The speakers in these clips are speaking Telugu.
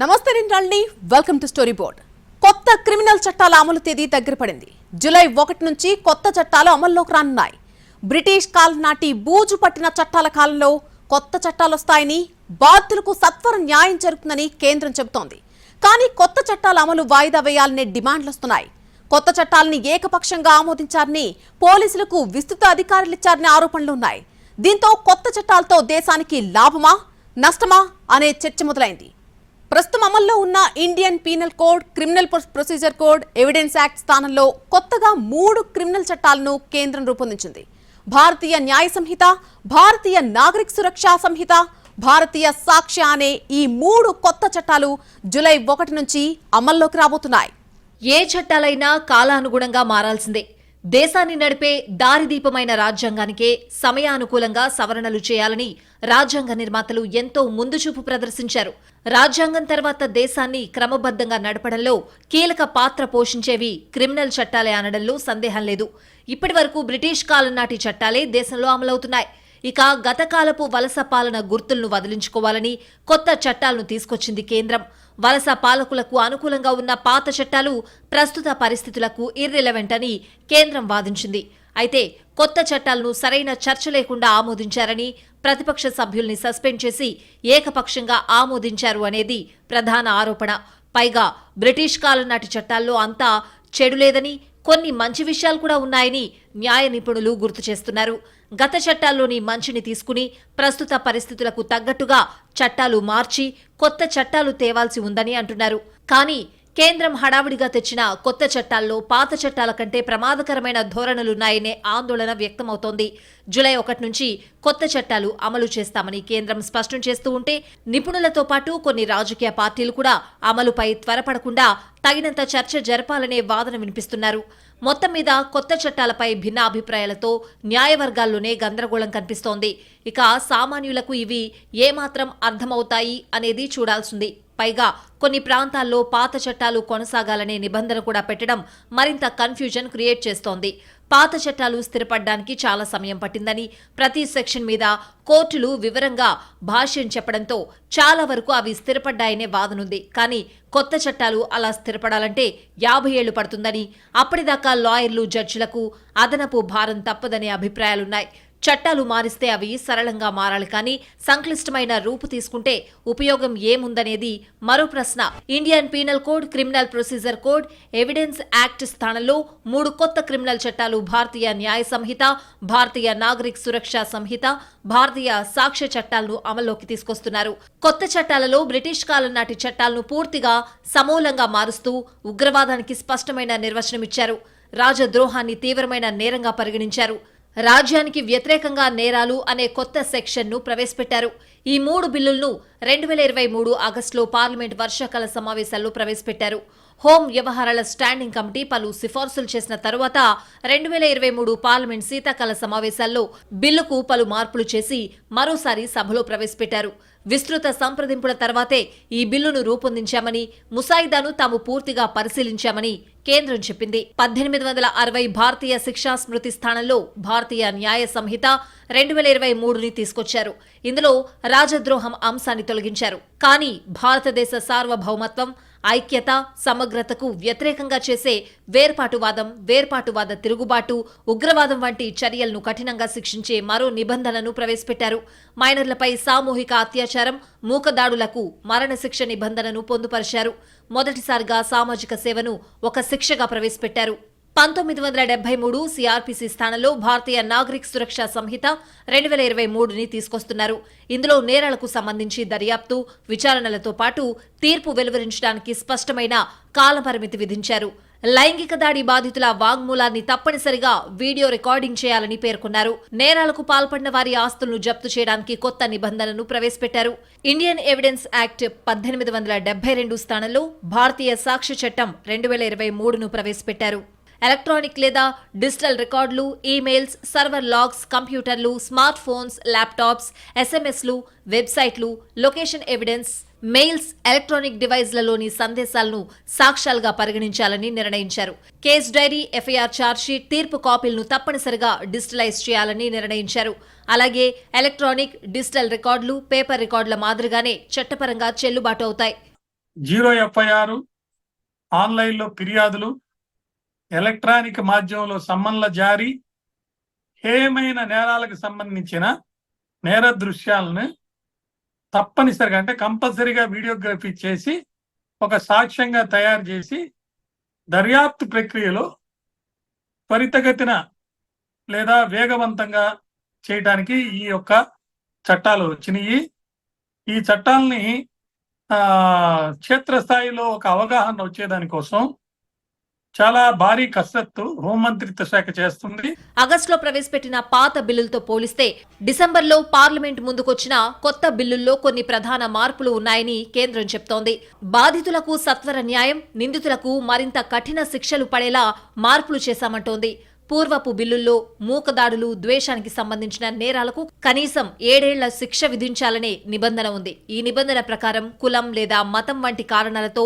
నమస్తే నేను వెల్కమ్ టు స్టోరీ బోర్డ్ కొత్త క్రిమినల్ చట్టాల అమలు తేదీ దగ్గర పడింది. జూలై ఒకటి నుంచి కొత్త చట్టాలు అమల్లోకి రానున్నాయి. బ్రిటిష్ కాలం నాటి బూజు పట్టిన చట్టాల కాలంలో కొత్త చట్టాలు వస్తాయని బాధ్యులకు సత్వర న్యాయం జరుగుతుందని కేంద్రం చెబుతోంది. కానీ కొత్త చట్టాల అమలు వాయిదా వేయాలనే డిమాండ్లు వస్తున్నాయి. కొత్త చట్టాలని ఏకపక్షంగా ఆమోదించారని పోలీసులకు విస్తృత అధికారులిచ్చారని ఆరోపణలు ఉన్నాయి. దీంతో కొత్త చట్టాలతో దేశానికి లాభమా నష్టమా అనే చర్చ మొదలైంది. ప్రస్తుతం అమల్లో ఉన్న Indian penal code criminal procedure code evidence act స్థానంలో కొత్తగా మూడు క్రిమినల్ చట్టాలను కేంద్రం రూపొందించింది. భారతీయ న్యాయ సంహిత భారతీయ నాగరిక సురక్షా సంహిత భారతీయ సాక్ష్య అనే ఈ మూడు కొత్త చట్టాలు జూలై ఒకటి నుంచి అమల్లోకి రాబోతున్నాయి. ఏ చట్టాలైనా కాలానుగుణంగా మారాల్సిందే. దేశాన్ని నడిపే దారిదీపమైన రాజ్యాంగానికే సమయానుకూలంగా సవరణలు చేయాలని రాజ్యాంగ నిర్మాతలు ఎంతో ముందుచూపు ప్రదర్శించారు. రాజ్యాంగం తర్వాత దేశాన్ని క్రమబద్ధంగా నడపడంలో కీలక పాత్ర పోషించేవి క్రిమినల్ చట్టాలే అనడంలో సందేహం లేదు. ఇప్పటి వరకు బ్రిటిష్ కాలం నాటి చట్టాలే దేశంలో అమలవుతున్నాయి. ఇక గతకాలపు వలస పాలన గుర్తులను వదిలించుకోవాలని కొత్త చట్టాలను తీసుకొచ్చింది కేంద్రం. వలస పాలకులకు అనుకూలంగా ఉన్న పాత చట్టాలు ప్రస్తుత పరిస్థితులకు ఇర్రిలవెంట్ అని కేంద్రం వాదించింది. అయితే కొత్త చట్టాలను సరైన చర్చ లేకుండా ఆమోదించారని ప్రతిపక్ష సభ్యుల్ని సస్పెండ్ చేసి ఏకపక్షంగా ఆమోదించారు అనేది ప్రధాన ఆరోపణ. పైగా బ్రిటిష్ కాలం నాటి చట్టాల్లో అంతా చెడు లేదని కొన్ని మంచి విషయాలు కూడా ఉన్నాయని న్యాయ నిపుణులు గుర్తు చేస్తున్నారు. గత చట్టాల్లోని మంచిని తీసుకుని ప్రస్తుత పరిస్థితులకు తగ్గట్టుగా చట్టాలు మార్చి కొత్త చట్టాలు తేవాల్సి ఉందని అంటున్నారు. కానీ కేంద్రం హడావిడిగా తెచ్చిన కొత్త చట్టాల్లో పాత చట్టాల కంటే ప్రమాదకరమైన ధోరణులున్నాయనే ఆందోళన వ్యక్తమవుతోంది. జూలై ఒకటి నుంచి కొత్త చట్టాలు అమలు చేస్తామని కేంద్రం స్పష్టం చేస్తూ ఉంటే నిపుణులతో పాటు కొన్ని రాజకీయ పార్టీలు కూడా అమలుపై త్వరపడకుండా తగినంత చర్చ జరపాలనే వాదన వినిపిస్తున్నారు. మొత్తం మీద కొత్త చట్టాలపై భిన్న అభిప్రాయాలతో న్యాయవర్గాల్లోనే గందరగోళం కనిపిస్తోంది. ఇక సామాన్యులకు ఇవి ఏమాత్రం అర్థమవుతాయి అనేది చూడాల్సింది. పైగా కొన్ని ప్రాంతాల్లో పాత చట్టాలు కొనసాగాలనే నిబంధన కూడా పెట్టడం మరింత కన్ఫ్యూజన్ క్రియేట్ చేస్తోంది. పాత చట్టాలు స్థిరపడడానికి చాలా సమయం పట్టిందని ప్రతి సెక్షన్ మీద కోర్టులు వివరంగా భాష్యం చెప్పడంతో చాలా వరకు అవి స్థిరపడ్డాయనే వాదనుంది. కానీ కొత్త చట్టాలు అలా స్థిరపడాలంటే యాభై ఏళ్ళు పడుతుందని అప్పటిదాకా లాయర్లు జడ్జిలకు అదనపు భారం తప్పదనే అభిప్రాయాలున్నాయి. చట్టాలు మారిస్తే అవి సరళంగా మారాలి కానీ సంక్లిష్టమైన రూపు తీసుకుంటే ఉపయోగం ఏముందనేది మరో ప్రశ్న. Indian penal code criminal procedure code evidence act స్థానంలో మూడు కొత్త క్రిమినల్ చట్టాలు భారతీయ న్యాయ సంహిత భారతీయ నాగరిక సురక్ష సంహిత భారతీయ సాక్ష్య చట్టాలను అమల్లోకి తీసుకొస్తున్నారు. కొత్త చట్టాలలో బ్రిటిష్ కాలం నాటి చట్టాలను పూర్తిగా సమూలంగా మారుస్తూ ఉగ్రవాదానికి స్పష్టమైన నిర్వచనమిచ్చారు రాజద్రోహాన్ని తీవ్రమైన నేరంగా పరిగణించారు. రాజ్యానికి వ్యతిరేకంగా నేరాలు అనే కొత్త సెక్షన్ను ప్రవేశపెట్టారు. ఈ మూడు బిల్లులను రెండు వేల ఇరవై మూడు ఆగస్టులో పార్లమెంట్ వర్షాకాల సమావేశాల్లో ప్రవేశపెట్టారు. హోం వ్యవహారాల స్టాండింగ్ కమిటీ పలు సిఫార్సులు చేసిన తరువాత రెండు వేల ఇరవై మూడు పార్లమెంట్ శీతాకాల సమావేశాల్లో బిల్లుకు పలు మార్పులు చేసి మరోసారి సభలో ప్రవేశపెట్టారు. విస్తృత సంప్రదింపుల తర్వాతే ఈ బిల్లును రూపొందించామని ముసాయిదాను తాము పూర్తిగా పరిశీలించామని కేంద్రం చెప్పింది. పద్దెనిమిది వందల అరవై భారతీయ శిక్షా స్మృతి స్థానంలో భారతీయ న్యాయ సంహిత రెండు వేల ఇరవై మూడుని తీసుకొచ్చారు. ఇందులో రాజద్రోహం అంశాన్ని తొలగించారు. కానీ భారతదేశ సార్వభౌమత్వం ఐక్యత సమగ్రతకు వ్యతిరేకంగా చేసే వేర్పాటువాదం వేర్పాటువాద తిరుగుబాటు ఉగ్రవాదం వంటి చర్యలను కఠినంగా శిక్షించే మరో నిబంధనను ప్రవేశపెట్టారు. మైనర్లపై సామూహిక అత్యాచారం మూకదాడులకు మరణశిక్ష నిబంధనను పొందుపరిచారు. మొదటిసారిగా సామాజిక సేవను ఒక శిక్షగా ప్రవేశపెట్టారు. పంతొమ్మిది వందల డెబ్బై మూడు సిఆర్పిసి స్థానంలో భారతీయ నాగరిక సురక్ష సంహిత రెండు వేల ఇరవై మూడుని తీసుకొస్తున్నారు. ఇందులో నేరాలకు సంబంధించి దర్యాప్తు విచారణలతో పాటు తీర్పు వెలువరించడానికి స్పష్టమైన కాలపరిమితి విధించారు. లైంగిక దాడి బాధితుల వాగ్మూలాన్ని తప్పనిసరిగా వీడియో రికార్డింగ్ చేయాలని పేర్కొన్నారు. నేరాలకు పాల్పడిన వారి ఆస్తులను జప్తు చేయడానికి కొత్త నిబంధనను ప్రవేశపెట్టారు. ఇండియన్ ఎవిడెన్స్ యాక్ట్ పద్దెనిమిది వందల డెబ్బై రెండు స్థానంలో భారతీయ సాక్ష్య చట్టం రెండు వేల ఇరవై మూడును ప్రవేశపెట్టారు. ఎలక్ట్రానిక్ లేదా డిజిటల్ రికార్డులు ఈమెయిల్స్ సర్వర్ లాగ్స్ కంప్యూటర్లు స్మార్ట్ ఫోన్స్ ల్యాప్టాప్స్ ఎస్ఎంఎస్లు వెబ్సైట్లు లొకేషన్ ఎవిడెన్స్ మెయిల్స్ ఎలక్ట్రానిక్ డివైజ్లలోని సందేశాలను సాక్ష్యాలుగా పరిగణించాలని నిర్ణయించారు. కేస్ డైరీ ఎఫ్ఐఆర్ ఛార్జ్షీట్ తీర్పు కాపీలను తప్పనిసరిగా డిజిటలైజ్ చేయాలని నిర్ణయించారు. అలాగే ఎలక్ట్రానిక్ డిజిటల్ రికార్డులు పేపర్ రికార్డుల మాదిరిగానే చట్టపరంగా చెల్లుబాటు అవుతాయి. జీరో ఎఫ్ఐఆర్ ఆన్లైన్లో ఫిర్యాదులు ఎలక్ట్రానిక్ మాధ్యమంలో సమ్మన్ల జారీ హేయమైన నేరాలకు సంబంధించిన నేర దృశ్యాలను తప్పనిసరిగా అంటే కంపల్సరిగా వీడియోగ్రఫీ చేసి ఒక సాక్ష్యంగా తయారు చేసి దర్యాప్తు ప్రక్రియలో త్వరితగతిన లేదా వేగవంతంగా చేయడానికి ఈ యొక్క చట్టాలు వచ్చినాయి. ఈ చట్టాలని క్షేత్రస్థాయిలో ఒక అవగాహన వచ్చేదాని కోసం చాలా భారీ కసరత్తు హోంమంత్రిత్వ శాఖ చేస్తుంది. ఆగస్టులో ప్రవేశపెట్టిన పాత బిల్లులతో పోలిస్తే డిసెంబర్లో పార్లమెంట్ ముందుకొచ్చిన కొత్త బిల్లుల్లో కొన్ని ప్రధాన మార్పులు ఉన్నాయని కేంద్రం చెప్తోంది. బాధితులకు సత్వర న్యాయం నిందితులకు మరింత కఠిన శిక్షలు పడేలా మార్పులు చేశామంటోంది. పూర్వపు బిల్లుల్లో మూకదాడులు ద్వేషానికి సంబంధించిన నేరాలకు కనీసం ఏడేళ్ళ శిక్ష విధించాలనే నిబంధన ఉంది. ఈ నిబంధన ప్రకారం కులం లేదా మతం వంటి కారణాలతో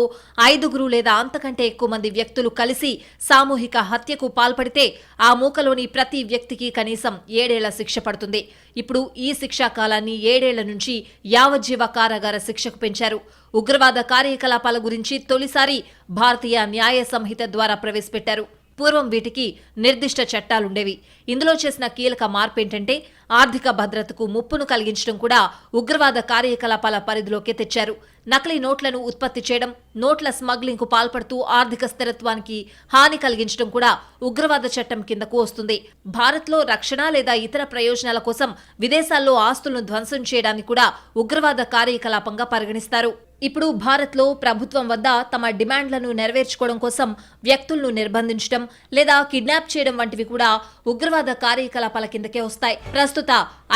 ఐదుగురు లేదా అంతకంటే ఎక్కువ మంది వ్యక్తులు కలిసి సామూహిక హత్యకు పాల్పడితే ఆ మూకలోని ప్రతి వ్యక్తికి కనీసం ఏడేళ్ళ శిక్ష పడుతుంది. ఇప్పుడు ఈ శిక్షా కాలాన్ని ఏడేళ్ళ నుంచి యావజ్జీవ కారాగార శిక్షకు పెంచారు. ఉగ్రవాద కార్యకలాపాల గురించి తొలిసారి భారతీయ న్యాయ సంహిత ద్వారా ప్రవేశపెట్టారు. పూర్వం వీటికి నిర్దిష్ట చట్టాలుండేవి. ఇందులో చేసిన కీలక మార్పు ఏంటంటే ఆర్థిక భద్రతకు ముప్పును కలిగించడం కూడా ఉగ్రవాద కార్యకలాపాల పరిధిలోకి తెచ్చారు. నకిలీ నోట్లను ఉత్పత్తి చేయడం నోట్ల స్మగ్లింగ్కు పాల్పడుతూ ఆర్థిక స్థిరత్వానికి హాని కలిగించడం కూడా ఉగ్రవాద చట్టం కిందకు వస్తుంది. భారత్లో రక్షణ లేదా ఇతర ప్రయోజనాల కోసం విదేశాల్లో ఆస్తులను ధ్వంసం చేయడాన్ని కూడా ఉగ్రవాద కార్యకలాపంగా పరిగణిస్తారు. ఇప్పుడు భారత్లో ప్రభుత్వం వద్ద తమ డిమాండ్లను నెరవేర్చుకోవడం కోసం వ్యక్తులను నిర్బంధించడం లేదా కిడ్నాప్ చేయడం వంటివి కూడా ఉగ్రవాద కార్యకలాపాల కిందకే వస్తాయి. ప్రస్తుత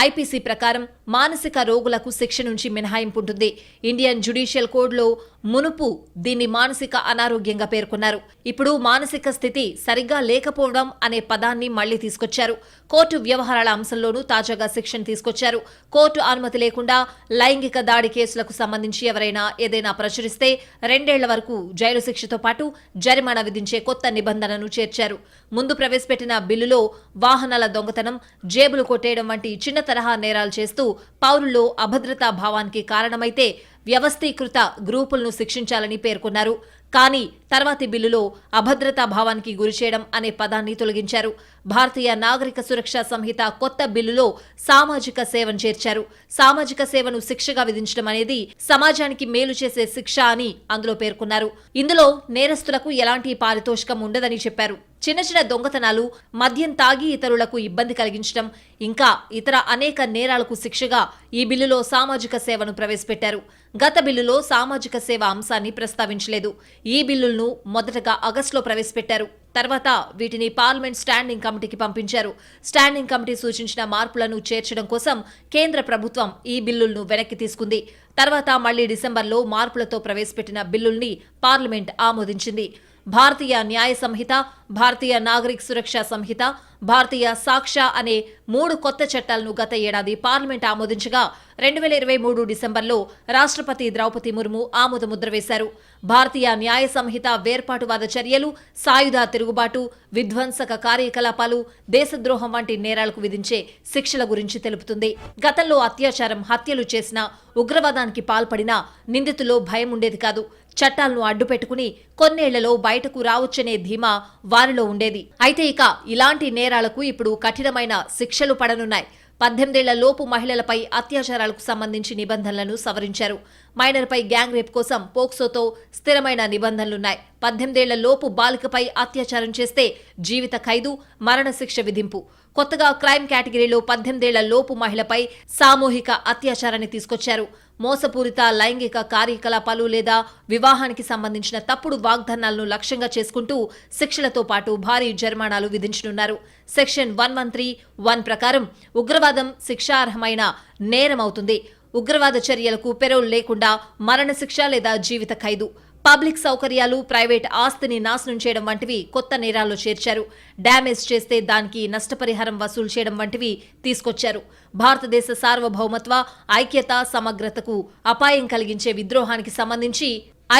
ఐపీసీ ప్రకారం మానసిక రోగులకు శిక్ష నుంచి మినహాయింపు ఉంటుంది. ఇండియన్ జ్యుడిషియల్ కోడ్లో మునుపు దీన్ని మానసిక అనారోగ్యంగా పేర్కొన్నారు. ఇప్పుడు మానసిక స్థితి సరిగ్గా లేకపోవడం అనే పదాన్ని మళ్ళీ తీసుకొచ్చారు. కోర్టు వ్యవహారాల అంశంలోనూ తాజాగా శిక్షను తీసుకొచ్చారు. కోర్టు అనుమతి లేకుండా లైంగిక దాడి కేసులకు సంబంధించి ఎవరైనా ఏదైనా ప్రచురిస్తే రెండేళ్ళ వరకు జైలు శిక్షతో పాటు జరిమానా విధించే కొత్త నిబంధనను చేర్చారు. ముందు ప్రవేశపెట్టిన బిల్లులో వాహనాల దొంగతనం జేబులు కొట్టేయడం వంటి చిన్న తరహా నేరాలు చేస్తూ పౌరుల్లో అభద్రతా భావానికి కారణమైతే వ్యవస్థీకృత గ్రూపులను శిక్షించాలని పేర్కొన్నారు. కానీ తర్వాతి బిల్లులో అభద్రతా భావానికి గురిచేయడం అనే పదాన్ని తొలగించారు. భారతీయ నాగరిక సురక్ష సంహిత కొత్త బిల్లులో సామాజిక సేవను చేర్చారు. సామాజిక సేవను శిక్షగా విధించడం అనేది సమాజానికి మేలు చేసే శిక్ష అని అందులో పేర్కొన్నారు. ఇందులో నేరస్తులకు ఎలాంటి పారితోషికం ఉండదని చెప్పారు. చిన్న చిన్న దొంగతనాలు మద్యం తాగి ఇతరులకు ఇబ్బంది కలిగించడం ఇంకా ఇతర అనేక నేరాలకు శిక్షగా ఈ బిల్లులో సామాజిక సేవను ప్రవేశపెట్టారు. గత బిల్లులో సామాజిక సేవ అంశాన్ని ప్రస్తావించలేదు. ఈ బిల్లులను మొదటగా ఆగస్టులో ప్రవేశపెట్టారు. తర్వాత వీటిని పార్లమెంట్ స్టాండింగ్ కమిటీకి పంపించారు. స్టాండింగ్ కమిటీ సూచించిన మార్పులను చేర్చడం కోసం కేంద్ర ప్రభుత్వం ఈ బిల్లులను వెనక్కి తీసుకుంది. తర్వాత మళ్ళీ డిసెంబర్లో మార్పులతో ప్రవేశపెట్టిన బిల్లుల్ని పార్లమెంట్ ఆమోదించింది. భారతీయ న్యాయ సంహిత భారతీయ నాగరిక సురక్ష సంహిత భారతీయ సాక్ష్య అనే మూడు కొత్త చట్టాలను గత ఏడాది పార్లమెంట్ ఆమోదించగా రెండు వేల ఇరవై మూడు డిసెంబర్లో రాష్ట్రపతి ద్రౌపది ముర్ము ఆమోదముద్ర వేశారు. భారతీయ న్యాయ సంహిత వేర్పాటువాద చర్యలు సాయుధ తిరుగుబాటు విధ్వంసక కార్యకలాపాలు దేశద్రోహం వంటి నేరాలకు విధించే శిక్షల గురించి తెలుపుతుంది. గతంలో అత్యాచారం హత్యలు చేసిన ఉగ్రవాదానికి పాల్పడిన నిందితుల్లో భయం ఉండేది కాదు. చట్టాలను అడ్డుపెట్టుకుని కొన్నేళ్ళలో బయటకు రావచ్చనే ధీమా వారిలో ఉండేది. అయితే ఇక ఇలాంటి నేరాలకు ఇప్పుడు కఠినమైన శిక్షలు పడనున్నాయి. పద్దెనిమిదేళ్ళ లోపు మహిళలపై అత్యాచారాలకు సంబంధించి నిబంధనలను సవరించారు. మైనర్పై గ్యాంగ్ రేప్ కోసం పోక్సోతో స్థిరమైన నిబంధనలున్నాయి. పద్దెనిమిదేళ్ళ లోపు బాలికపై అత్యాచారం చేస్తే జీవిత ఖైదు మరణశిక్ష విధింపు. కొత్తగా క్రైమ్ కేటగిరీలో పద్దెనిమిదేళ్ళ లోపు మహిళపై సామూహిక అత్యాచారాన్ని తీసుకొచ్చారు. మోసపూరిత లైంగిక కార్యకలాపాలు లేదా వివాహానికి సంబంధించిన తప్పుడు వాగ్దానాలను లక్ష్యంగా చేసుకుంటూ శిక్షలతో పాటు భారీ జరిమానాలు విధించనున్నారు. Section one one three one ప్రకారం ఉగ్రవాదం శిక్షార్హమైన నేరం అవుతుంది ఉగ్రవాద చర్యలకు పెరోల్ లేకుండా మరణశిక్ష లేదా జీవిత ఖైదు. పబ్లిక్ సౌకర్యాలు ప్రైవేట్ ఆస్తిని నాశనం చేయడం వంటివి కొత్త నేరాల్లో చేర్చారు. డ్యామేజ్ చేస్తే దానికి నష్టపరిహారం వసూలు చేయడం వంటివి తీసుకొచ్చారు. భారతదేశ సార్వభౌమత్వ ఐక్యత సమగ్రతకు అపాయం కలిగించే విద్రోహానికి సంబంధించి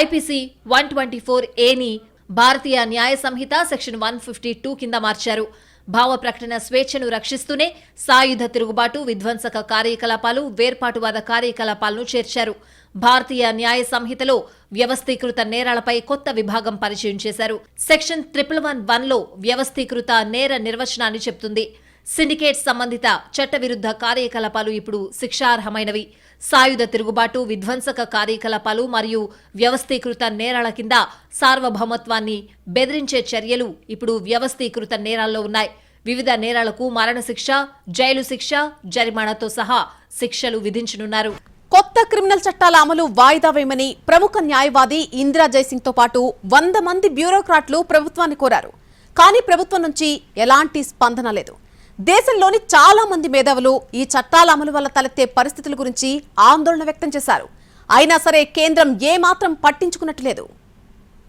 ఐపీసీ వన్ ట్వంటీ ఫోర్ ఏని Bharatiya Nyaya Sanhita section one fifty two కింద మార్చారు. భావ ప్రకటన స్వేచ్ఛను రక్షిస్తూనే సాయుధ తిరుగుబాటు విధ్వంసక కార్యకలాపాలు వేర్పాటువాద కార్యకలాపాలను చేర్చారు. భారతీయ న్యాయ సంహితలో వ్యవస్థీకృత నేరాలపై కొత్త విభాగం పరిచయం చేశారు. సెక్షన్ ట్రిపుల్ వన్ వన్లో వ్యవస్థీకృత నేర నిర్వచనాన్ని చెబుతుంది సిండికేట్ సంబంధిత చట్టవిరుద్ధ కార్యకలాపాలు ఇప్పుడు శిక్షార్హమైనవి. సాయుధ తిరుగుబాటు విధ్వంసక కార్యకలాపాలు మరియు వ్యవస్థీకృత నేరాల కింద సార్వభౌమత్వాన్ని బెదిరించే చర్యలు ఇప్పుడు వ్యవస్థీకృత నేరాల్లో ఉన్నాయి. వివిధ నేరాలకు మరణశిక్ష జైలు శిక్ష జరిమానాతో సహా శిక్షలు విధించనున్నారు. కొత్త క్రిమినల్ చట్టాల అమలు వాయిదా వేయమని ప్రముఖ న్యాయవాది ఇందిరా జైసింగ్తో పాటు వంద మంది బ్యూరోక్రాట్లు ప్రభుత్వాన్ని కోరారు. కానీ ప్రభుత్వం నుంచి ఎలాంటి స్పందన లేదు. దేశంలోని చాలా మంది మేధావులు ఈ చట్టాల అమలు వల్ల తలెత్తే పరిస్థితుల గురించి ఆందోళన వ్యక్తం చేశారు. అయినా సరే కేంద్రం ఏమాత్రం పట్టించుకున్నట్లేదు.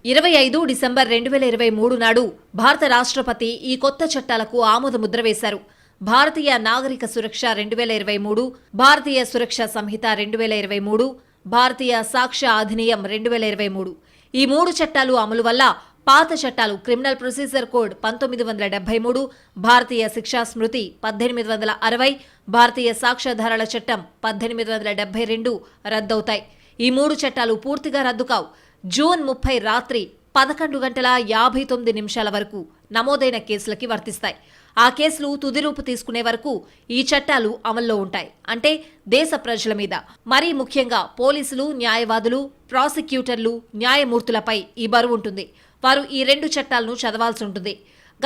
ఇరవై ఐదు డిసెంబర్ రెండు వేల ఇరవై మూడు నాడు భారత రాష్ట్రపతి ఈ కొత్త చట్టాలకు ఆమోద ముద్ర వేశారు. భారతీయ నాగరిక సురక్ష రెండు వేల ఇరవై మూడు భారతీయ సురక్ష సంహిత రెండు వేల ఇరవై మూడు భారతీయ సాక్ష్య అధినియం రెండు వేల ఇరవై మూడు. ఈ మూడు చట్టాలు అమలు వల్ల పాత చట్టాలు క్రిమినల్ ప్రొసీజర్ కోడ్ పంతొమ్మిది వందల డెబ్బై మూడు భారతీయ శిక్షా స్మృతి పద్దెనిమిది వందల అరవై భారతీయ సాక్ష్యాధారాల చట్టం పద్దెనిమిది వందల డెబ్బై రెండు రద్దవుతాయి. ఈ మూడు చట్టాలు పూర్తిగా రద్దు కావు జూన్ ముప్పై రాత్రి పదకొండు గంటల యాభై తొమ్మిది నిమిషాల వరకు నమోదైన కేసులకి వర్తిస్తాయి. ఆ కేసులు తుదిరూపు తీసుకునే వరకు ఈ చట్టాలు అమల్లో ఉంటాయి. అంటే దేశ ప్రజల మీద. మరీ ముఖ్యంగా పోలీసులు న్యాయవాదులు ప్రాసిక్యూటర్లు న్యాయమూర్తులపై ఈ బరువు ఉంటుంది. వారు ఈ రెండు చట్టాలను చదవాల్సి ఉంటుంది.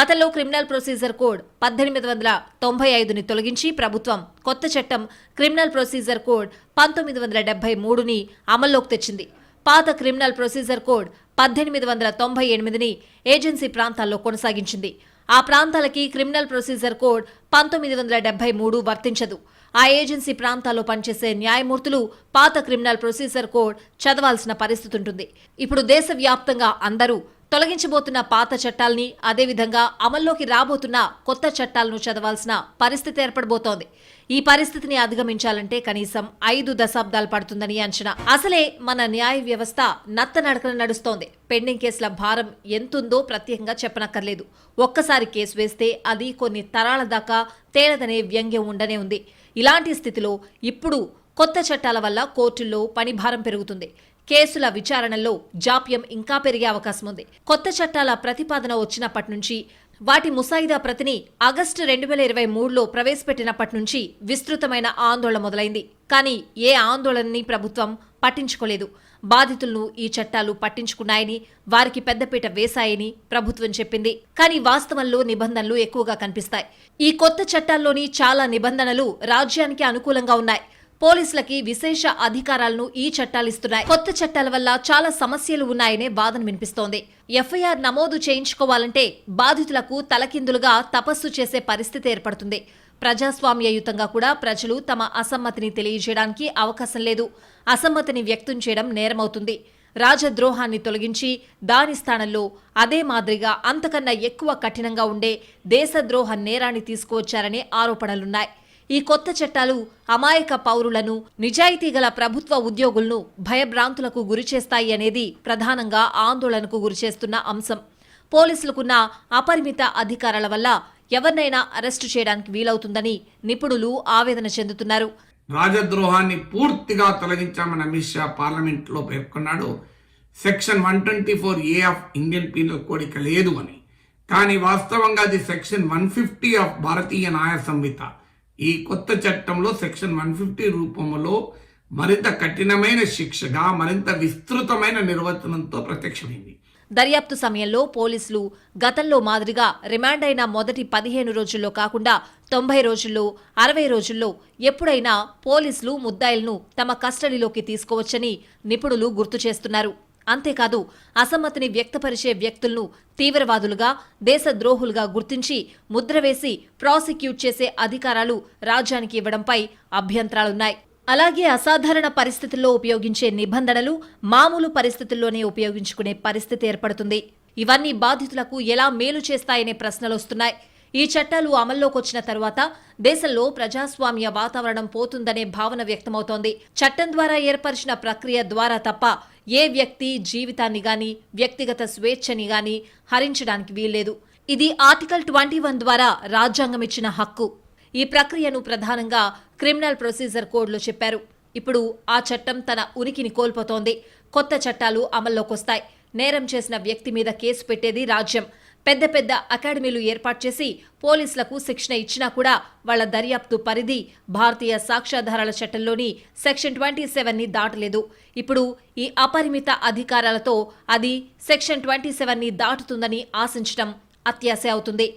గతంలో క్రిమినల్ ప్రొసీజర్ కోడ్ పద్దెనిమిది వందల తొంభై ఐదుని తొలగించి ప్రభుత్వం కొత్త చట్టం క్రిమినల్ ప్రొసీజర్ కోడ్ పంతొమ్మిది వందల డెబ్బై మూడుని అమల్లోకి తెచ్చింది. పాత క్రిమినల్ ప్రొసీజర్ కోడ్ పద్దెనిమిది వందల తొంభై ఎనిమిదిని ఏజెన్సీ ప్రాంతాల్లో కొనసాగించింది. ఆ ప్రాంతాలకి క్రిమినల్ ప్రొసీజర్ కోడ్ పంతొమ్మిది వందల డెబ్బై మూడు వర్తించదు. ఆ ఏజెన్సీ ప్రాంతాల్లో పనిచేసే న్యాయమూర్తులు పాత క్రిమినల్ ప్రొసీజర్ కోడ్ చదవాల్సిన పరిస్థితి ఉంటుంది. ఇప్పుడు దేశవ్యాప్తంగా అందరూ తొలగించబోతున్న పాత చట్టాల్ని అదేవిధంగా అమల్లోకి రాబోతున్న కొత్త చట్టాలను చదవాల్సిన పరిస్థితి ఏర్పడబోతోంది. ఈ పరిస్థితిని అధిగమించాలంటే కనీసం ఐదు దశాబ్దాలు పడుతుందని అంచనా. అసలే మన న్యాయ వ్యవస్థ నత్తనడకన నడుస్తోంది. పెండింగ్ కేసుల భారం ఎంతుందో ప్రత్యేకంగా చెప్పనక్కర్లేదు. ఒక్కసారి కేసు వేస్తే అది కొన్ని తరాల దాకా తేలదనే వ్యంగ్యం ఉండనే ఉంది. ఇలాంటి స్థితిలో ఇప్పుడు కొత్త చట్టాల వల్ల కోర్టుల్లో పని భారం పెరుగుతుంది. కేసుల విచారణలో జాప్యం ఇంకా పెరిగే అవకాశం ఉంది. కొత్త చట్టాల ప్రతిపాదన వచ్చినప్పటి నుంచి వాటి ముసాయిదా ప్రతిని ఆగస్టు రెండు వేల ఇరవై మూడులో ప్రవేశపెట్టినప్పటి నుంచి విస్తృతమైన ఆందోళన మొదలైంది. కానీ ఏ ఆందోళనని ప్రభుత్వం పట్టించుకోలేదు. బాధితులను ఈ చట్టాలు పట్టించుకున్నాయని వారికి పెద్దపీట వేశాయని ప్రభుత్వం చెప్పింది. కానీ వాస్తవంలో నిబంధనలు ఎక్కువగా కనిపిస్తాయి. ఈ కొత్త చట్టాల్లోని చాలా నిబంధనలు రాజ్యానికి అనుకూలంగా ఉన్నాయి. పోలీసులకి విశేష అధికారాలను ఈ చట్టాలిస్తున్నాయి కొత్త చట్టాల వల్ల చాలా సమస్యలు ఉన్నాయనే వాదన వినిపిస్తోంది. ఎఫ్ఐఆర్ నమోదు చేయించుకోవాలంటే బాధితులకు తలకిందులుగా తపస్సు చేసే పరిస్థితి ఏర్పడుతుంది. ప్రజాస్వామ్యయుతంగా కూడా ప్రజలు తమ అసమ్మతిని తెలియజేయడానికి అవకాశం లేదు. అసమ్మతిని వ్యక్తం చేయడం నేరమవుతుంది. రాజద్రోహాన్ని తొలగించి దాని స్థానంలో అదే మాదిరిగా అంతకన్నా ఎక్కువ కఠినంగా ఉండే దేశద్రోహ నేరాన్ని తీసుకువచ్చారనే ఆరోపణలున్నాయి. ఈ కొత్త చట్టాలు అమాయక పౌరులను నిజాయితీ గల ప్రభుత్వ ఉద్యోగులను భయభ్రాంతులకు గురిచేస్తాయి అనేది ప్రధానంగా ఆందోళనకు గురిచేస్తున్న అంశం. పోలీసులకున్న అపరిమిత అధికారాల వల్ల ఎవరినైనా అరెస్టు చేయడానికి వీలవుతుందని నిపుణులు ఆవేదన చెందుతున్నారు. రాజద్రోహాన్ని పూర్తిగా తొలగించామని అమిత్ షా పార్లమెంట్లో పేర్కొన్నాడు. Section one twenty four A of Indian penal code ఇక లేదు అని. కానీ వాస్తవంగా అది section one fifty of Bharatiya Nyaya Sanhita. ఈ కొత్త చట్టంలో సెక్షన్ వన్ ఫిఫ్టీ రూపంలో మరింత కఠినమైన శిక్షగా మరింత విస్తృతమైన నిర్వచనంతో ప్రత్యక్షమైంది. దర్యాప్తు సమయంలో పోలీసులు గతంలో మాదిరిగా రిమాండ్ అయిన మొదటి పదిహేను రోజుల్లో కాకుండా తొంభై రోజుల్లో అరవై రోజుల్లో ఎప్పుడైనా పోలీసులు ముద్దాయిలను తమ కస్టడీలోకి తీసుకోవచ్చని నిపుణులు గుర్తు చేస్తున్నారు. అంతేకాదు అసమ్మతిని వ్యక్తపరిచే వ్యక్తులను తీవ్రవాదులుగా దేశద్రోహులుగా గుర్తించి ముద్ర వేసి ప్రాసిక్యూట్ చేసే అధికారాలు రాజ్యానికి ఇవ్వడంపై అభ్యంతరాలున్నాయి. అలాగే అసాధారణ పరిస్థితుల్లో ఉపయోగించే నిబంధనలు మామూలు పరిస్థితుల్లోనే ఉపయోగించుకునే పరిస్థితి ఏర్పడుతుంది. ఇవన్నీ బాధితులకు ఎలా మేలు చేస్తాయనే ప్రశ్నలొస్తున్నాయి ఈ చట్టాలు అమల్లోకొచ్చిన తర్వాత తరువాత దేశంలో ప్రజాస్వామ్య వాతావరణం పోతుందనే భావన వ్యక్తమవుతోంది. చట్టం ద్వారా ఏర్పరిచిన ప్రక్రియ ద్వారా తప్ప ఏ వ్యక్తి జీవితాన్ని గాని వ్యక్తిగత స్వేచ్ఛని గాని హరించడానికి వీల్లేదు. ఇది ఆర్టికల్ ట్వంటీ వన్ ద్వారా రాజ్యాంగం ఇచ్చిన హక్కు. ఈ ప్రక్రియను ప్రధానంగా క్రిమినల్ ప్రొసీజర్ కోడ్లో చెప్పారు. ఇప్పుడు ఆ చట్టం తన ఉనికిని కోల్పోతోంది. కొత్త చట్టాలు అమల్లోకొస్తాయి. నేరం చేసిన వ్యక్తి మీద కేసు పెట్టేది రాజ్యం. పెద్ద పెద్ద అకాడమీలు ఏర్పాటు చేసి పోలీసులకు శిక్షణ ఇచ్చినా కూడా వాళ్ళ దర్యాప్తు పరిధి భారతీయ సాక్ష్యాధారాల చట్టంలోని సెక్షన్ ట్వంటీ సెవెన్ని దాటలేదు. ఇప్పుడు ఈ అపరిమిత అధికారాలతో అది సెక్షన్ ట్వంటీ సెవెన్ని దాటుతుందని ఆశించడం అత్యాశ అవుతుంది.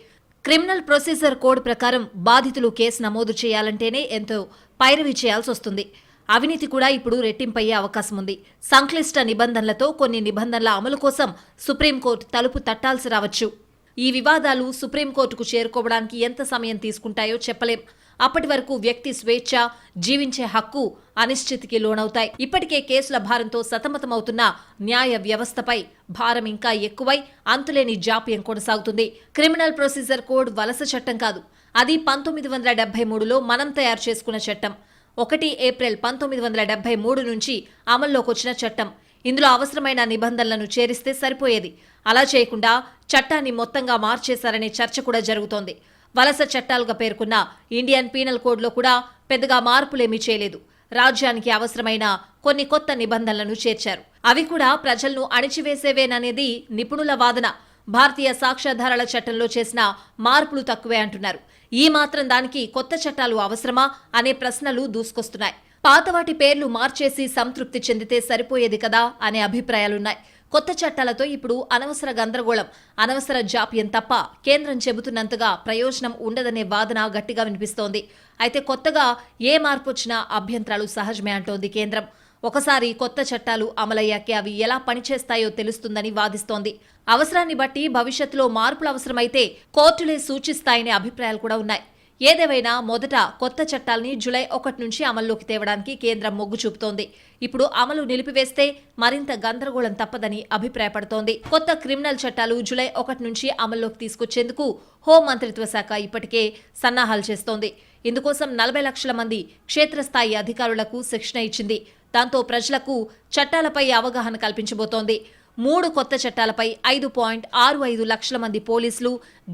క్రిమినల్ ప్రొసీజర్ కోడ్ ప్రకారం బాధితులు కేసు నమోదు చేయాలంటేనే ఎంతో పైరవి చేయాల్సి వస్తుంది అవినీతి కూడా ఇప్పుడు రెట్టింపయ్యే అవకాశం ఉంది. సంక్లిష్ట నిబంధనలతో కొన్ని నిబంధనల అమలు కోసం సుప్రీంకోర్టు తలుపు తట్టాల్సి రావచ్చు. ఈ వివాదాలు సుప్రీంకోర్టుకు చేరుకోవడానికి ఎంత సమయం తీసుకుంటాయో చెప్పలేం. అప్పటి వరకు వ్యక్తి స్వేచ్ఛ జీవించే హక్కు అనిశ్చితికి లోనవుతాయి. ఇప్పటికే కేసుల భారంతో సతమతమవుతున్న న్యాయ వ్యవస్థపై భారం ఇంకా ఎక్కువై అంతులేని జాప్యం కొనసాగుతుంది. క్రిమినల్ ప్రొసీజర్ కోడ్ వలస చట్టం కాదు. అది పంతొమ్మిది వందల డెబ్బై మూడులో మనం తయారు చేసుకున్న చట్టం. ఒకటి ఏప్రిల్ పంతొమ్మిది వందల డెబ్బై మూడు నుంచి అమల్లోకొచ్చిన చట్టం. ఇందులో అవసరమైన నిబంధనలను చేరిస్తే సరిపోయేది. అలా చేయకుండా చట్టాన్ని మొత్తంగా మార్చేశారనే చర్చ కూడా జరుగుతోంది. వలస చట్టాలుగా పేర్కొన్న ఇండియన్ పీనల్ కోడ్లో కూడా పెద్దగా మార్పులేమీ చేయలేదు. రాజ్యానికి అవసరమైన కొన్ని కొత్త నిబంధనలను చేర్చారు. అవి కూడా ప్రజలను అణిచివేసేవేననేది నిపుణుల వాదన. భారతీయ సాక్ష్యాధారాల చట్టంలో చేసిన మార్పులు తక్కువే అంటున్నారు. ఈ మాత్రం దానికి కొత్త చట్టాలు అవసరమా అనే ప్రశ్నలు దూసుకొస్తున్నాయి. పాతవాటి పేర్లు మార్చేసి సంతృప్తి చెందితే సరిపోయేది కదా అనే అభిప్రాయాలున్నాయి. కొత్త చట్టాలతో ఇప్పుడు అనవసర గందరగోళం అనవసర జాప్యం తప్ప కేంద్రం చెబుతున్నంతగా ప్రయోజనం ఉండదనే వాదన గట్టిగా వినిపిస్తోంది. అయితే కొత్తగా ఏ మార్పు వచ్చినా అభ్యంతరాలు సహజమే అంటోంది కేంద్రం. ఒకసారి కొత్త చట్టాలు అమలయ్యాకే అవి ఎలా పనిచేస్తాయో తెలుస్తుందని వాదిస్తోంది. అవసరాన్ని బట్టి భవిష్యత్తులో మార్పులు అవసరమైతే కోర్టులే సూచిస్తాయనే అభిప్రాయాలు కూడా ఉన్నాయి. ఏదేవైనా మొదట కొత్త చట్టాల్ని జులై ఒకటి నుంచి అమల్లోకి తేవడానికి కేంద్రం మొగ్గు చూపుతోంది. ఇప్పుడు అమలు నిలిపివేస్తే మరింత గందరగోళం తప్పదని అభిప్రాయపడుతోంది. కొత్త క్రిమినల్ చట్టాలు జులై ఒకటి నుంచి అమల్లోకి తీసుకొచ్చేందుకు హోం మంత్రిత్వ శాఖ ఇప్పటికే సన్నాహాలు చేస్తోంది. ఇందుకోసం నలభై లక్షల మంది క్షేత్రస్థాయి అధికారులకు శిక్షణ ఇచ్చింది. దాంతో ప్రజలకు చట్టాలపై అవగాహన కల్పించబోతోంది. మూడు కొత్త చట్టాలపై ఐదు పాయింట్ ఆరు ఐదు లక్షల మంది పోలీసులు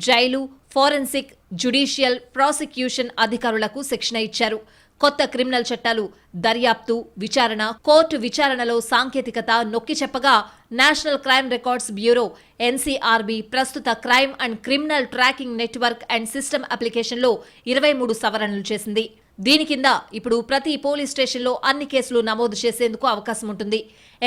జైలు ఫోరెన్సిక్ జ్యుడిషియల్ ప్రాసిక్యూషన్ అధికారులకు శిక్షణ ఇచ్చారు. కొత్త క్రిమినల్ చట్టాలు దర్యాప్తు విచారణ కోర్టు విచారణలో సాంకేతికత నొక్కి చెప్పగా national crime records bureau NCRB ప్రస్తుత crime and criminal tracking network and system అప్లికేషన్లో ఇరవై మూడు సవరణలు చేసింది. దీని కింద ఇప్పుడు ప్రతి పోలీస్ స్టేషన్లో అన్ని కేసులు నమోదు చేసేందుకు అవకాశం ఉంటుంది.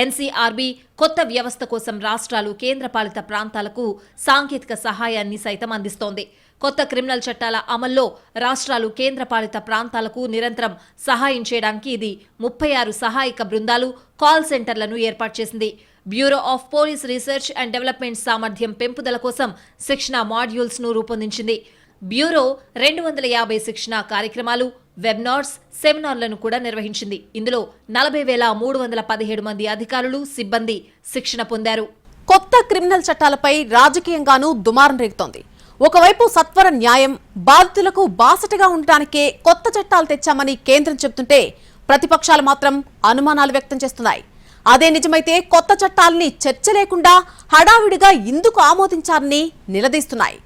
ఎన్సీఆర్బీ కొత్త వ్యవస్థ కోసం రాష్ట్రాలు కేంద్రపాలిత ప్రాంతాలకు సాంకేతిక సహాయాన్ని సైతం అందిస్తోంది. కొత్త క్రిమినల్ చట్టాల అమల్లో రాష్ట్రాలు కేంద్రపాలిత ప్రాంతాలకు నిరంతరం సహాయం చేయడానికి ఇది ముప్పై ఆరు సహాయక బృందాలు కాల్ సెంటర్లను ఏర్పాటు చేసింది. Bureau of police research and development సామర్థ్యం పెంపుదల కోసం శిక్షణ మాడ్యూల్స్ను రూపొందించింది. బ్యూరో రెండు వందల యాభై శిక్షణ కార్యక్రమాలు వెబ్నార్స్ సెమినార్లను కూడా నిర్వహించింది. ఇందులో నలభై వేల మూడు వందల పదిహేడు మంది అధికారులు సిబ్బంది శిక్షణ పొందారు. కొత్త క్రిమినల్ చట్టాలపై రాజకీయంగానూ దుమారం రేగుతోంది. ఒకవైపు సత్వర న్యాయం బాధితులకు బాసటగా ఉండటానికే కొత్త చట్టాలు తెచ్చామని కేంద్రం చెబుతుంటే ప్రతిపక్షాలు మాత్రం అనుమానాలు వ్యక్తం చేస్తున్నాయి. అదే నిజమైతే కొత్త చట్టాలని చర్చ లేకుండా హడావిడిగా ఎందుకు ఆమోదించారని నిలదీస్తున్నాయి.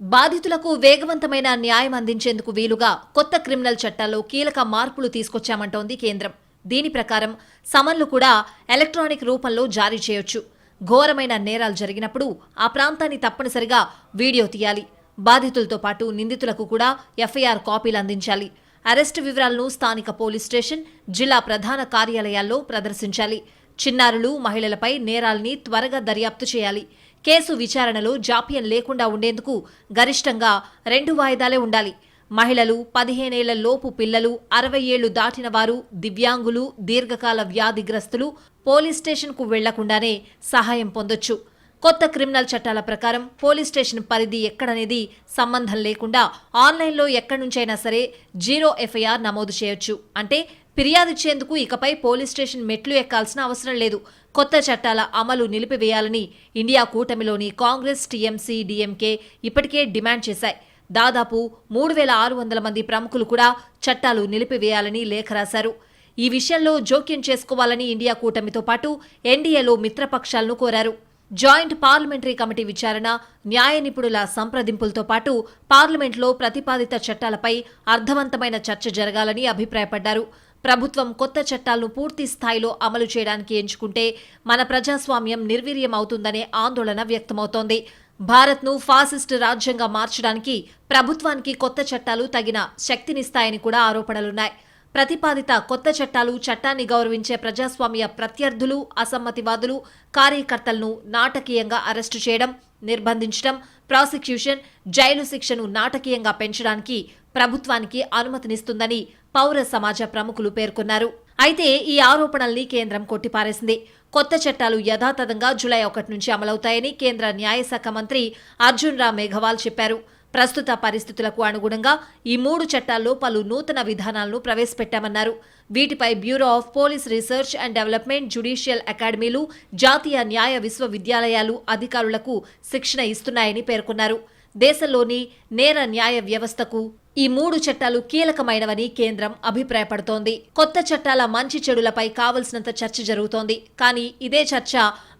బాధితులకు వేగవంతమైన న్యాయం అందించేందుకు వీలుగా కొత్త క్రిమినల్ చట్టాల్లో కీలక మార్పులు తీసుకొచ్చామంటోంది కేంద్రం. దీని ప్రకారం సమన్లు కూడా ఎలక్ట్రానిక్ రూపంలో జారీ చేయొచ్చు. ఘోరమైన నేరాలు జరిగినప్పుడు ఆ ప్రాంతాన్ని తప్పనిసరిగా వీడియో తీయాలి. బాధితులతో పాటు నిందితులకు కూడా ఎఫ్ఐఆర్ కాపీలు అందించాలి. అరెస్టు వివరాలను స్థానిక పోలీస్ స్టేషన్ జిల్లా ప్రధాన కార్యాలయాల్లో ప్రదర్శించాలి. చిన్నారులు మహిళలపై నేరాల్ని త్వరగా దర్యాప్తు చేయాలి. కేసు విచారణలో జాప్యం లేకుండా ఉండేందుకు గరిష్టంగా రెండు వాయిదాలే ఉండాలి. మహిళలు పదిహేనేళ్ళ లోపు పిల్లలు అరవై ఏళ్ళు దాటిన వారు దివ్యాంగులు దీర్ఘకాల వ్యాధిగ్రస్తులు పోలీస్ స్టేషన్కు వెళ్ళకుండానే సహాయం పొందొచ్చు. కొత్త క్రిమినల్ చట్టాల ప్రకారం పోలీస్ స్టేషన్ పరిధి ఎక్కడనేది సంబంధం లేకుండా ఆన్లైన్లో ఎక్కడి నుంచైనా సరే జీరో ఎఫ్ఐఆర్ నమోదు చేయొచ్చు. అంటే ఫిర్యాదు ఇచ్చేందుకు ఇకపై పోలీస్ స్టేషన్ మెట్లు ఎక్కాల్సిన అవసరం లేదు. కొత్త చట్టాల అమలు నిలిపివేయాలని ఇండియా కూటమిలోని కాంగ్రెస్ టీఎంసీ డీఎంకే ఇప్పటికే డిమాండ్ చేశాయి. దాదాపు మూడు వేల ఆరు వందల మంది ప్రముఖులు కూడా చట్టాలు నిలిపివేయాలని లేఖ రాశారు. ఈ విషయంలో జోక్యం చేసుకోవాలని ఇండియా కూటమితో పాటు ఎన్డీఏలో మిత్రపక్షాలను కోరారు. జాయింట్ పార్లమెంటరీ కమిటీ విచారణ న్యాయ నిపుణుల సంప్రదింపులతో పాటు పార్లమెంట్లో ప్రతిపాదిత చట్టాలపై అర్థవంతమైన చర్చ జరగాలని అభిప్రాయపడ్డారు. ప్రభుత్వం కొత్త చట్టాలను పూర్తి స్థాయిలో అమలు చేయడానికి ఎంచుకుంటే మన ప్రజాస్వామ్యం నిర్వీర్యం అవుతుందనే ఆందోళన వ్యక్తమవుతోంది. భారత్ను ఫాసిస్ట్ రాజ్యంగా మార్చడానికి ప్రభుత్వానికి కొత్త చట్టాలు తగిన శక్తినిస్తాయని కూడా ఆరోపణలున్నాయి. ప్రతిపాదిత కొత్త చట్టాలు చట్టాన్ని గౌరవించే ప్రజాస్వామ్య ప్రత్యర్థులు అసమ్మతివాదులు కార్యకర్తలను నాటకీయంగా అరెస్టు చేయడం నిర్బంధించడం ప్రాసిక్యూషన్ జైలు శిక్షను నాటకీయంగా పెంచడానికి ప్రభుత్వానికి అనుమతినిస్తుందని పౌర సమాజ ప్రముఖులు పేర్కొన్నారు. అయితే ఈ ఆరోపణల్ని కేంద్రం కొట్టిపారేసింది. కొత్త చట్టాలు యథాతథంగా జులై ఒకటి నుంచి అమలవుతాయని కేంద్ర న్యాయశాఖ మంత్రి అర్జున్ రామ్ మేఘవాల్ చెప్పారు. ప్రస్తుత పరిస్థితులకు అనుగుణంగా ఈ మూడు చట్టాల్లో పలు నూతన విధానాలను ప్రవేశపెట్టామన్నారు. వీటిపై bureau of police research and development judicial అకాడమీలు జాతీయ న్యాయ విశ్వవిద్యాలయాలు అధికారులకు శిక్షణ ఇస్తున్నాయని పేర్కొన్నారు. దేశంలోని నేర న్యాయ వ్యవస్థకు ఈ మూడు చట్టాలు కీలకమైనవని కేంద్రం అభిప్రాయపడుతోంది. కొత్త చట్టాల మంచి చెడులపై కావలసినంత చర్చ జరుగుతోంది. కానీ ఇదే చర్చ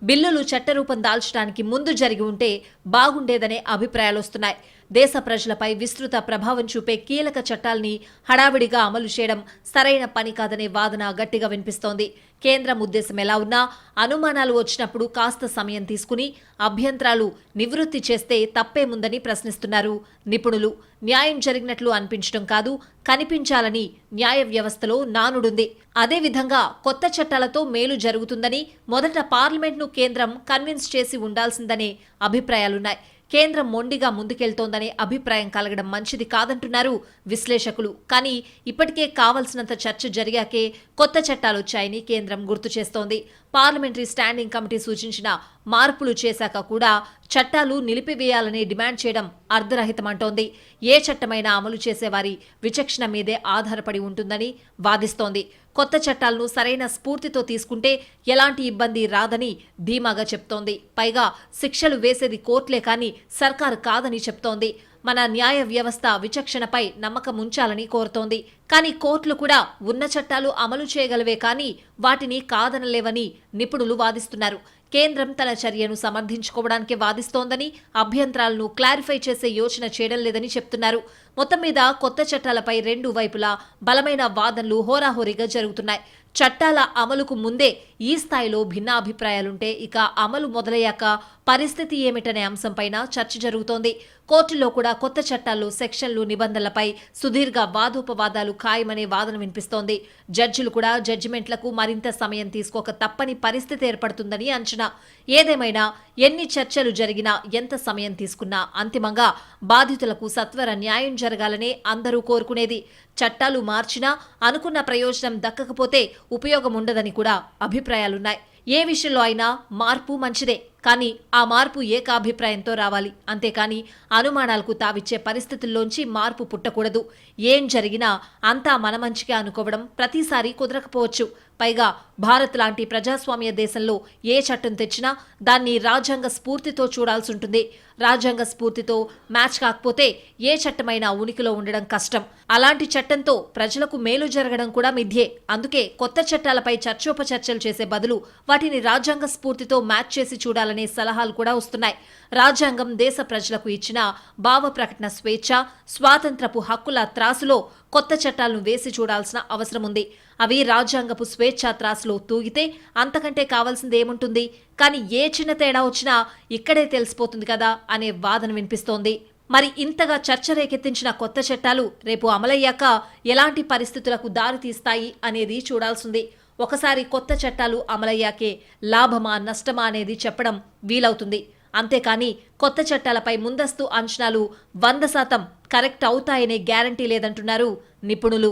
బిల్లులు చట్టరూపం దాల్చడానికి ముందు జరిగి ఉంటే బాగుండేదనే అభిప్రాయాలు వస్తున్నాయి దేశ ప్రజలపై విస్తృత ప్రభావం చూపే కీలక చట్టాల్ని హడావిడిగా అమలు చేయడం సరైన పని కాదనే వాదన గట్టిగా వినిపిస్తోంది. కేంద్రం ఉద్దేశం ఎలా ఉన్నా అనుమానాలు వచ్చినప్పుడు కాస్త సమయం తీసుకుని అభ్యంతరాలు నివృత్తి చేస్తే తప్పేముందని ప్రశ్నిస్తున్నారు నిపుణులు. న్యాయం జరిగినట్లు అనిపించడం కాదు కనిపించాలని న్యాయ వ్యవస్థలో నానుడుంది. అదేవిధంగా కొత్త చట్టాలతో మేలు జరుగుతుందని మొదట పార్లమెంట్ను కేంద్రం కన్విన్స్ చేసి ఉండాల్సిందనే అభిప్రాయాలున్నాయి. కేంద్రం మొండిగా ముందుకెళ్తోందనే అభిప్రాయం కలగడం మంచిది కాదంటున్నారు విశ్లేషకులు. కానీ ఇప్పటికే కావలసినంత చర్చ జరిగాకే కొత్త చట్టాలు వచ్చాయని కేంద్రం గుర్తు చేస్తోంది. పార్లమెంటరీ స్టాండింగ్ కమిటీ సూచించిన మార్పులు చేశాక కూడా చట్టాలు నిలిపివేయాలని డిమాండ్ చేయడం అర్ధరహితమంటోంది. ఏ చట్టమైనా అమలు చేసేవారి విచక్షణ మీదే ఆధారపడి ఉంటుందని వాదిస్తోంది. కొత్త చట్టాలను సరైన స్ఫూర్తితో తీసుకుంటే ఎలాంటి ఇబ్బంది రాదని ధీమాగా చెప్తోంది. పైగా శిక్షలు వేసేది కోర్టులే కానీ సర్కారు కాదని చెప్తోంది. మన న్యాయ వ్యవస్థ విచక్షణపై నమ్మకం ఉంచాలని కోరుతోంది. కానీ కోర్టులు కూడా ఉన్న చట్టాలు అమలు చేయగలవే కానీ వాటిని కాదనలేవని నిపుణులు వాదిస్తున్నారు. కేంద్రం తన చర్యను సమర్థించుకోవడానికి వాదిస్తోందని అభ్యంతరాలను క్లారిఫై చేసే యోచన చేయడం లేదని చెప్తున్నారు. మొత్తం మీద కొత్త చట్టాలపై రెండు వైపులా బలమైన వాదనలు హోరాహోరీగా జరుగుతున్నాయి. చట్టాల అమలుకు ముందే ఈ స్థాయిలో భిన్నాభిప్రాయాలుంటే ఇక అమలు మొదలయ్యాక పరిస్థితి ఏమిటనే అంశంపైన చర్చ జరుగుతోంది. కోర్టులో కూడా కొత్త చట్టాల్లో సెక్షన్లు నిబంధనలపై సుదీర్ఘ వాదోపవాదాలు ఖాయమనే వాదన వినిపిస్తోంది. జడ్జిలు కూడా జడ్జిమెంట్లకు మరింత సమయం తీసుకోక తప్పని పరిస్థితి ఏర్పడుతుందని అంచనా. ఏదేమైనా ఎన్ని చర్చలు జరిగినా ఎంత సమయం తీసుకున్నా అంతిమంగా బాధితులకు సత్వర న్యాయం జరగాలనే అందరూ కోరుకునేది. చట్టాలు మార్చినా అనుకున్న ప్రయోజనం దక్కకపోతే ఉపయోగం ఉండదని కూడా అభిప్రాయాలున్నాయి. ఏ విషయంలో అయినా మార్పు మంచిదే. కానీ ఆ మార్పు ఏకాభిప్రాయంతో రావాలి. అంతేకాని అనుమానాలకు తావిచ్చే పరిస్థితుల్లోంచి మార్పు పుట్టకూడదు. ఏం జరిగినా అంతా మన మంచిగా అనుకోవడం ప్రతిసారి కుదరకపోవచ్చు. పైగా భారత్ లాంటి ప్రజాస్వామ్య దేశంలో ఏ చట్టం తెచ్చినా దాన్ని రాజ్యాంగ స్ఫూర్తితో చూడాల్సి ఉంటుంది రాజ్యాంగ స్ఫూర్తితో మ్యాచ్ కాకపోతే ఏ చట్టమైనా ఉనికిలో ఉండడం కష్టం. అలాంటి చట్టంతో ప్రజలకు మేలు జరగడం కూడా మిథ్యే. అందుకే కొత్త చట్టాలపై చర్చోపచర్చలు చేసే బదులు వాటిని రాజ్యాంగ స్ఫూర్తితో మ్యాచ్ చేసి చూడాలి చూడాలనే సలహాలు కూడా వస్తున్నాయి. రాజ్యాంగం దేశ ప్రజలకు ఇచ్చిన భావ ప్రకటన స్వేచ్ఛ స్వాతంత్రపు హక్కుల త్రాసులో కొత్త చట్టాలను వేసి చూడాల్సిన అవసరం ఉంది. అవి రాజ్యాంగపు స్వేచ్ఛ త్రాసులో తూగితే అంతకంటే కావాల్సింది ఏముంటుంది? కానీ ఏ చిన్న తేడా వచ్చినా ఇక్కడే తెలిసిపోతుంది కదా అనే వాదన వినిపిస్తోంది. మరి ఇంతగా చర్చ రేకెత్తించిన కొత్త చట్టాలు రేపు అమలయ్యాక ఎలాంటి పరిస్థితులకు దారి తీస్తాయి అనేది చూడాల్సింది ఒకసారి కొత్త చట్టాలు అమలయ్యాకే లాభమా నష్టమా అనేది చెప్పడం వీలవుతుంది. అంతేకాని కొత్త చట్టాలపై ముందస్తు అంచనాలు వంద శాతం కరెక్ట్ అవుతాయనే గ్యారంటీ లేదంటున్నారు నిపుణులు.